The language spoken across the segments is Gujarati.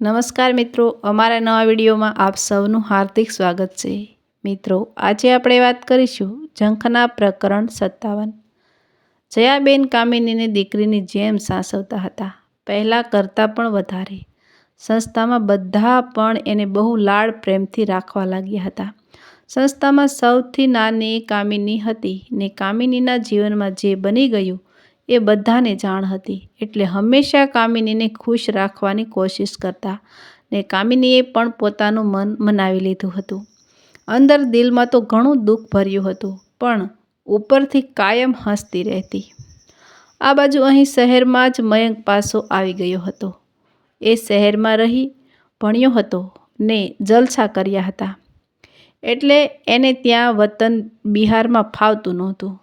નમસ્કાર મિત્રો, અમારા નવા વિડીયોમાં આપ સૌનું હાર્દિક સ્વાગત છે. મિત્રો, આજે આપણે વાત કરીશું ઝંખના પ્રકરણ સત્તાવન. જયાબેન કામિનીને દીકરીની જેમ સાસવતા હતા. પહેલાં કરતાં પણ વધારે. સંસ્થામાં બધા પણ એને બહુ લાડ પ્રેમથી રાખવા લાગ્યા હતા. સંસ્થામાં સૌથી નાની કામિની હતી ને કામિનીના જીવનમાં જે બની ગયું એ બધાને જાણ હતી, એટલે હંમેશા કામિનીને ખુશ રાખવાની કોશિશ કરતા ને કામિનીએ પણ પોતાનું મન મનાવી લીધું હતું. અંદર દિલમાં તો ઘણું દુઃખ ભર્યું હતું, પણ ઉપરથી કાયમ હસતી રહેતી. આ બાજુ અહીં શહેરમાં જ મયંક પાસો આવી ગયો હતો. એ શહેરમાં રહી, ભણ્યો હતો ને જલસા કર્યા હતા. એટલે એને ત્યાં વતન બિહારમાં ફાવતું નહોતું.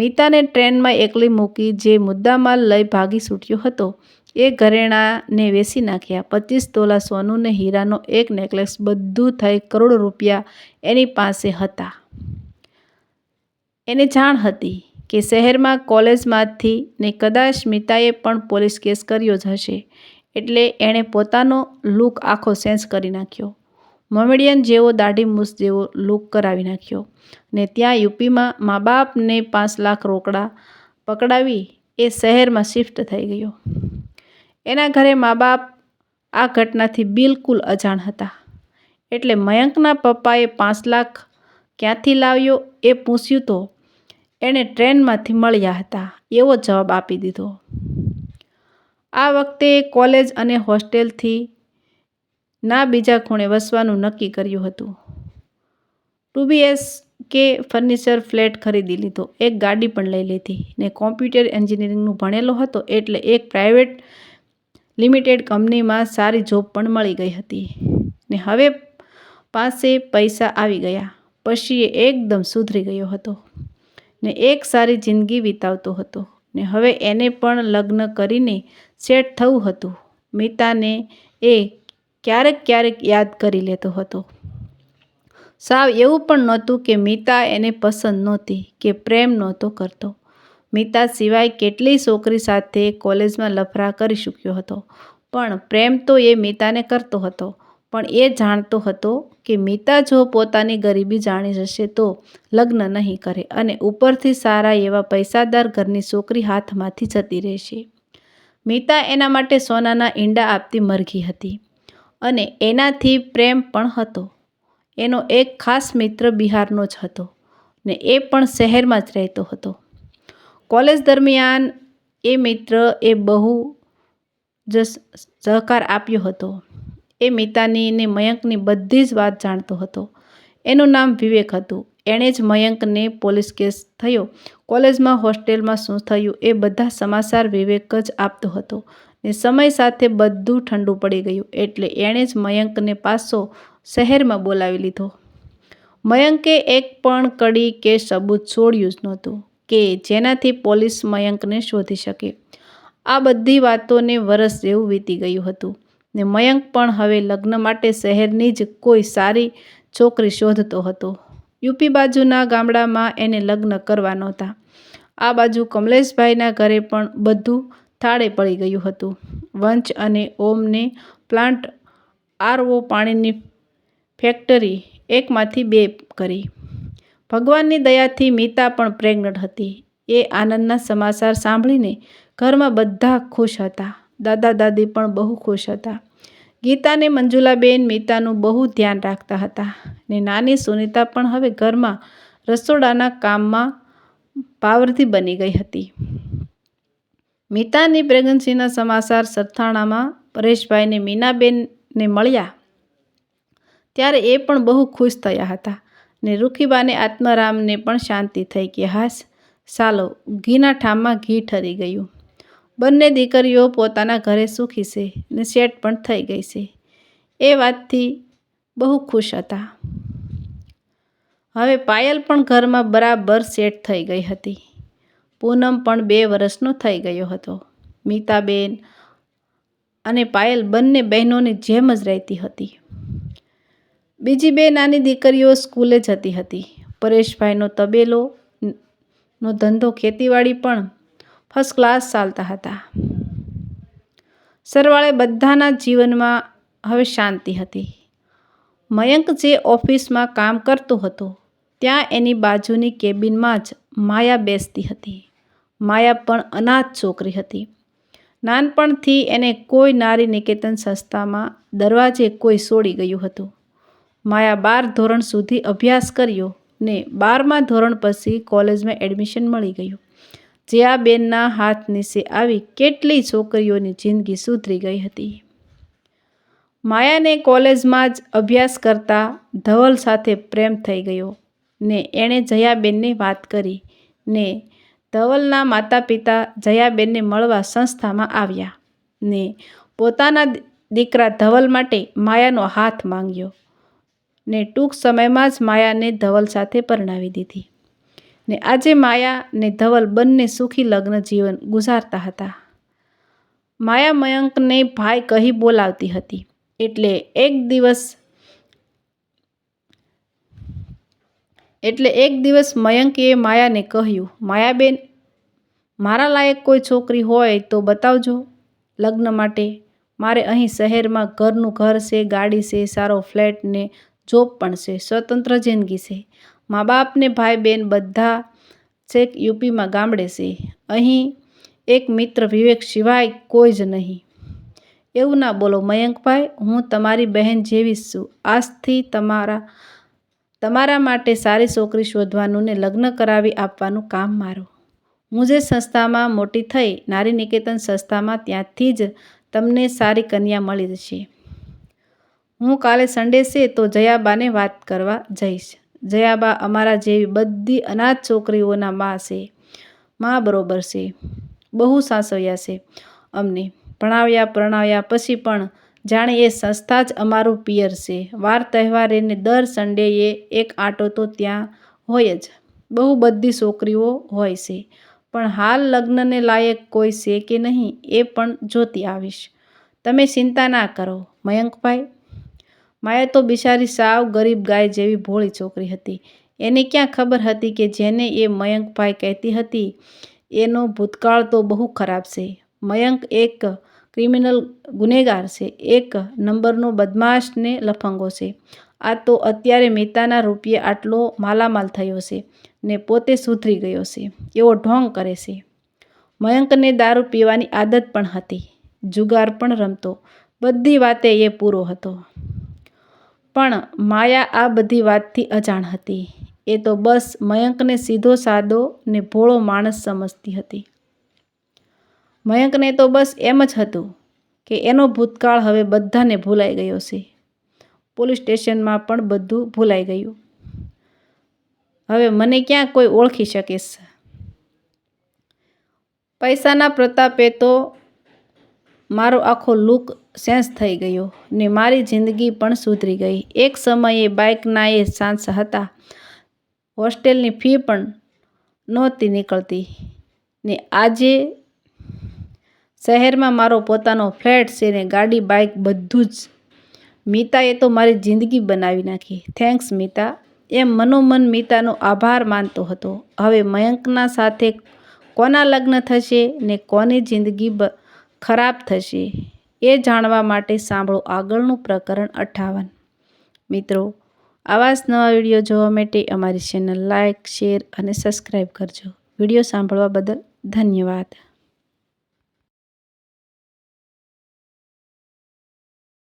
મીતાને ટ્રેનમાં એકલી મૂકી જે મુદ્દામાલ લઈ ભાગી છૂટ્યો હતો, એ ઘરેણાને વેસી નાખ્યા. પચીસ તોલા સોનું ને હીરાનો એક નેકલેસ, બધું થઈ કરોડ રૂપિયા એની પાસે હતા. એને જાણ હતી કે શહેરમાં કોલેજમાંથી ને કદાચ મીતાએ પણ પોલીસ કેસ કર્યો જ હશે, એટલે એણે પોતાનો લુક આખો ચેન્જ કરી નાખ્યો. મોમેડિયન જેવો દાઢી મૂસ જેવો લુક કરાવી નાખ્યો. ને ત્યાં યુપીમાં મા બાપને પાંચ લાખ રોકડા પકડાવી એ શહેરમાં શિફ્ટ થઈ ગયો. એના ઘરે મા બાપ આ ઘટનાથી બિલકુલ અજાણ હતા. એટલે મયંકના પપ્પાએ પાંચ લાખ ક્યાંથી લાવ્યો એ પૂછ્યું તો એણે ટ્રેનમાંથી મળ્યા હતા, એવો જવાબ આપી દીધો. આ વખતે કોલેજ અને હોસ્ટેલથી ના બીજા ખૂણે વસવાનું નક્કી કર્યું હતું. ટુ બીએસ કે ફર્નિચર ફ્લેટ ખરીદી લીધો. એક ગાડી પણ લઈ લીધી. ને કોમ્પ્યુટર એન્જિનિયરિંગનું ભણેલો હતો એટલે એક પ્રાઇવેટ લિમિટેડ કંપનીમાં સારી જોબ પણ મળી ગઈ હતી. ને હવે પાસે પૈસા આવી ગયા. પછી એ એકદમ સુધરી ગયો હતો. ને એક સારી જિંદગી વિતાવતો હતો. ને હવે એને પણ લગ્ન કરીને સેટ થવું હતું. મિતાને એ ક્યારેક ક્યારેક યાદ કરી લેતો હતો. સાવ એવું પણ નહોતું કે મીતા એને પસંદ નહોતી કે પ્રેમ નહોતો કરતો. મીતા સિવાય કેટલી છોકરી સાથે કોલેજમાં લફરા કરી ચૂક્યો હતો. પણ પ્રેમ તો એ મીતાને કરતો હતો. પણ એ જાણતો હતો કે મીતા જો પોતાની ગરીબી જાણી જશે તો લગ્ન નહીં કરે અને ઉપરથી સારા એવા પૈસાદાર ઘરની છોકરી હાથમાંથી જતી રહેશે. મીતા એના માટે સોનાના ઈંડા આપતી મરઘી હતી. અને એનાથી પ્રેમ પણ હતો. એનો એક ખાસ મિત્ર બિહારનો જ હતો ને એ પણ શહેરમાં જ રહેતો હતો. કોલેજ દરમિયાન એ મિત્ર એ બહુ જ સહકાર આપ્યો હતો. એ મિતાની ને મયંકની બધી જ વાત જાણતો હતો. એનું નામ વિવેક હતું. એણે જ મયંકને પોલીસ કેસ થયો. કોલેજમાં, હોસ્ટેલમાં શું થયું એ બધા સમાચાર વિવેક જ આપતો હતો. ને સમય સાથે બધું ઠંડુ પડી ગયું એટલે એણે જ મયંકને પાસો શહેરમાં બોલાવી લીધો. મયંકે એક પણ કડી કે સબૂત છોડ્યું જ નહોતું કે જેનાથી પોલીસ મયંકને શોધી શકે. આ બધી વાતોને વરસ જેવું વીતી ગયું હતું ને મયંક પણ હવે લગ્ન માટે શહેરની જ કોઈ સારી છોકરી શોધતો હતો. યુપી બાજુના ગામડામાં એને લગ્ન કરવા નહોતા. આ બાજુ કમલેશભાઈના ઘરે પણ બધું થાળે પડી ગયું હતું. વંચ અને ઓમને પ્લાન્ટ આરઓ પાણીની ફેક્ટરી એકમાંથી બે કરી. ભગવાનની દયાથી મીતા પણ પ્રેગ્નન્ટ હતી. એ આનંદના સમાચાર સાંભળીને ઘરમાં બધા ખુશ હતા. દાદા દાદી પણ બહુ ખુશ હતા. ગીતાને મંજુલાબેન મીતાનું બહુ ધ્યાન રાખતા હતા ને નાની સુનિતા પણ હવે ઘરમાં રસોડાના કામમાં પાવરથી બની ગઈ હતી. મીતાની પ્રેગ્નન્સીના સમાચાર સરથાણામાં પરેશભાઈને મીનાબેનને મળ્યા ત્યારે એ પણ બહુ ખુશ થયા હતા ને રૂખીબાને આત્મારામને પણ શાંતિ થઈ કે હાસ, સાલો, ઘીના ઠામમાં ઘી ઠરી ગયું. બંને દીકરીઓ પોતાના ઘરે સુખી છે ને સેટ પણ થઈ ગઈ છે. એ વાતથી બહુ ખુશ હતા. હવે પાયલ પણ ઘરમાં બરાબર સેટ થઈ ગઈ હતી. પૂનમ પણ બે વર્ષનો થઈ ગયો હતો. મીતાબેન અને પાયલ બંને બહેનોની જેમ જ રહેતી હતી. બીજી બે નાની દીકરીઓ સ્કૂલે જતી હતી. પરેશભાઈનો તબેલો નો ધંધો ખેતીવાડી પણ ફર્સ્ટ ક્લાસ ચાલતા હતા. સરવાળે બધાના જીવનમાં હવે શાંતિ હતી. મયંક જે ઓફિસમાં કામ કરતો હતો, ત્યાં એની બાજુની કેબિનમાં જ માયા બેસતી હતી. માયા પણ અનાથ છોકરી હતી. નાનપણથી એને કોઈ નારી નિકેતન સંસ્થામાં દરવાજે કોઈ છોડી ગયું હતું. માયા બાર ધોરણ સુધી અભ્યાસ કર્યો ને બારમા ધોરણ પછી કોલેજમાં એડમિશન મળી ગયું. જયાબેનના હાથ નીચે આવી કેટલી છોકરીઓની જિંદગી સુધરી ગઈ હતી. માયાને કોલેજમાં જ અભ્યાસ કરતા ધવલ સાથે પ્રેમ થઈ ગયો ને એણે જયાબેનને વાત કરી ને ધવલના માતા પિતા જયાબેનને મળવા સંસ્થામાં આવ્યા ને પોતાના દીકરા ધવલ માટે માયાનો હાથ માંગ્યો ને ટૂંક સમયમાં જ માયાને ધવલ સાથે પરણાવી દીધી. ને આજે માયા ને ધવલ બંને સુખી લગ્ન જીવન ગુજારતા હતા. માયા મયંકને ભાઈ કહી બોલાવતી હતી. એટલે એક દિવસ એટલે એક દિવસ મયંકે માયાને કહ્યું, માયાબેન, મારા લાયક કોઈ છોકરી હોય તો બતાવજો લગ્ન માટે. મારે અહીં શહેરમાં ઘરનું ઘર છે, ગાડી છે, સારો ફ્લેટ ને જોબ પણ છે, સ્વતંત્ર જિંદગી છે. મા બાપને ભાઈ બહેન બધા છેક યુપીમાં ગામડે છે. અહીં એક મિત્ર વિવેક સિવાય કોઈ જ નહીં. એવું ના બોલો મયંકભાઈ, હું તમારી બહેન જેવી છું. આજથી તમારા તમારા માટે સારી છોકરી શોધવાનું ને લગ્ન કરાવી આપવાનું કામ મારું. હું જે સંસ્થામાં મોટી થઈ, નારી નિકેતન સંસ્થામાં ત્યાંથી જ તમને સારી કન્યા મળી જશે. હું કાલે સન્ડે છે તો જયાબાને વાત કરવા જઈશ. જયાબા અમારા જેવી બધી અનાથ છોકરીઓના મા છે. મા બરોબર છે. બહુ સાસવ્યા છે અમને. ભણાવ્યા, પ્રણાવ્યા પછી પણ જાણે એ સંસ્થા જ અમારું પિયર છે. વાર તહેવારે ને દર સન્ડેએ એક આંટો તો ત્યાં હોય જ. બહુ બધી છોકરીઓ હોય છે. પણ હાલ લગ્નને લાયક કોઈ છે કે નહીં એ પણ જોતી આવીશ. તમે ચિંતા ના કરો, મયંકભાઈ. માયા તો બિચારી સાવ ગરીબ ગાય જેવી ભોળી છોકરી હતી. એને ક્યાં ખબર હતી કે જેને એ મયંકભાઈ કહેતી હતી, એનો ભૂતકાળ તો બહુ ખરાબ છે. મયંક એક ક્રિમિનલ ગુનેગાર છે. એક નંબરનો બદમાશ ને લફંગો છે. આ તો અત્યારે મિતાના રૂપિયે આટલો માલામાલ થયો છે ને પોતે સુધરી ગયો છે. એવો ઢોંગ કરે છે. મયંકને દારૂ પીવાની આદત પણ હતી. જુગાર પણ રમતો. બધી વાતે એ પૂરો હતો. પણ માયા આ બધી વાતથી અજાણ હતી. એ તો બસ મયંકને સીધો સાદો ને ભોળો માણસ સમજતી હતી. મયંકને તો બસ એમ જ હતું કે એનો ભૂતકાળ હવે બધાને ભૂલાઈ ગયો છે. પોલીસ સ્ટેશનમાં પણ બધું ભૂલાઈ ગયું. હવે મને ક્યાં કોઈ ઓળખી શકીશ પૈસાના પ્રતાપે તો મારો આખો લુક સેન્સ થઈ ગયો ને મારી જિંદગી પણ સુધરી ગઈ. એક સમયે બાઇકના એ સાંસ હતા. હોસ્ટેલની ફી પણ નહોતી નીકળતી ને આજે શહેરમાં મારો પોતાનો ફ્લેટ છે ને ગાડી, બાઇક બધું જ. મીતાએ તો મારી જિંદગી બનાવી નાખી. થેન્ક્સ, મીતા. એમ મનોમન મીતાનો આભાર માનતો હતો. હવે મયંકના સાથે કોના લગ્ન થશે ને કોની જિંદગી ખરાબ થશે, એ જાણવા માટે સાંભળો આગળનું પ્રકરણ અઠાવન. મિત્રો, આવા જ નવા વીડિયો જોવા માટે અમારી ચેનલ લાઇક શેર અને સબસ્ક્રાઈબ કરજો. વીડિયો સાંભળવા બદલ ધન્યવાદ.